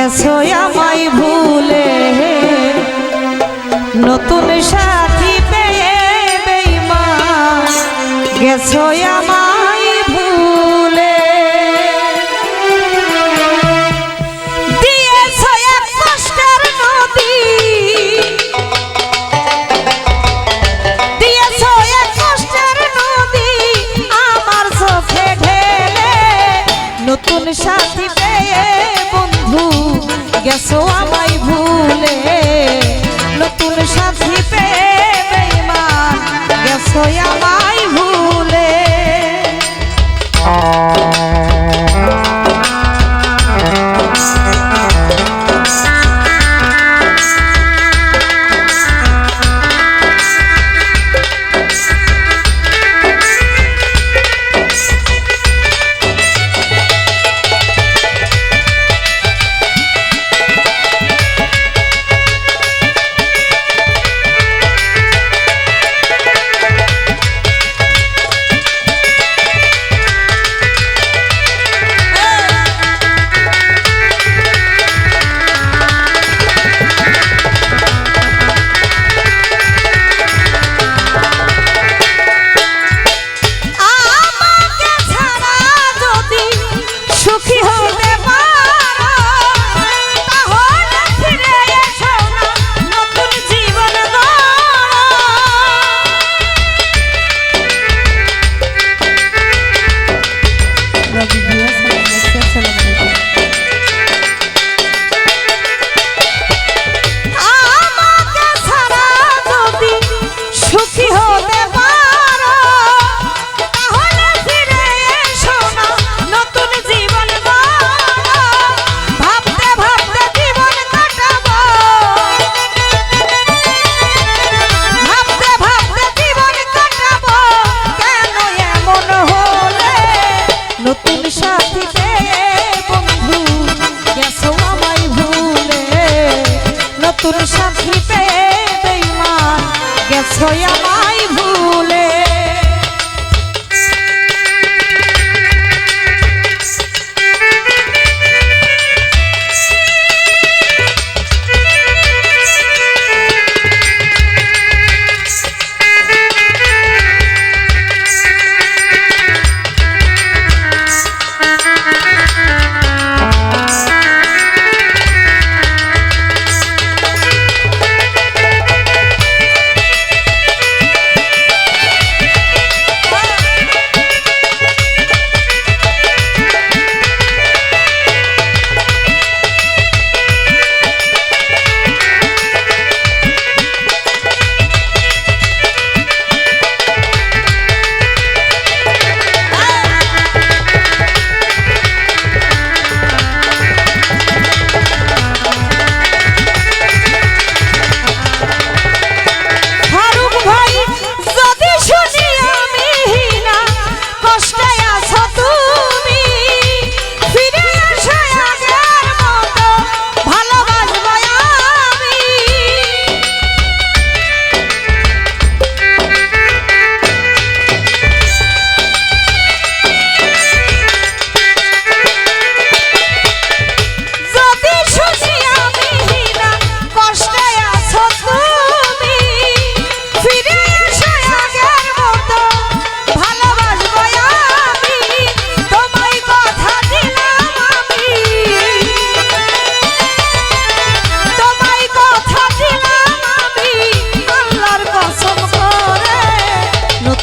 গেছো আমায় ভুলে। নতুন সাথী পেয়ে বেইমা গেছো আমায় ভুলে। দিয়েছ এক কষ্টের নদী। দিয়েছ এক কষ্টের নদী। আমার চোখে ঢেলে নতুন সাথী গেছো আমায় ভুলে। নতুন সাথী পেয়ে গেছো আমায় ভুলে। নতুন সাথী পেয়ে বেইমান গেছো আমায়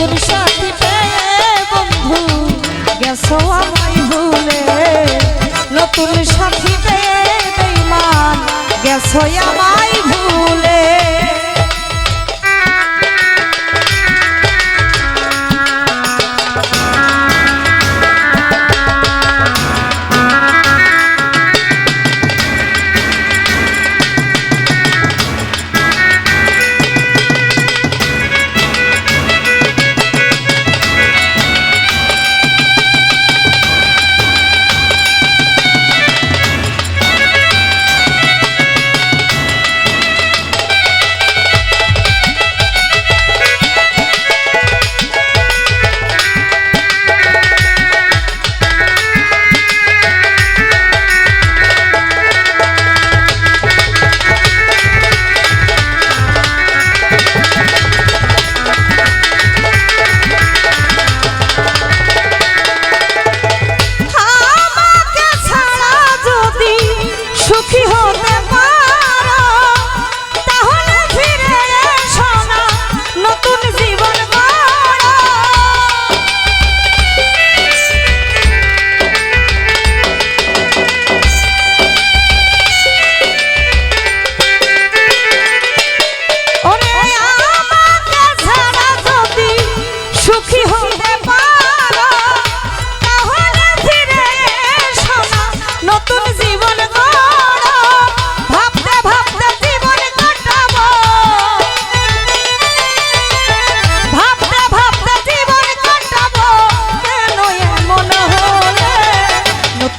নতুন সাথে বন্ধু গেছো আমায় ভুলে। নতুন সাথী বেইমান গেছো আমায়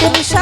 Tumisha.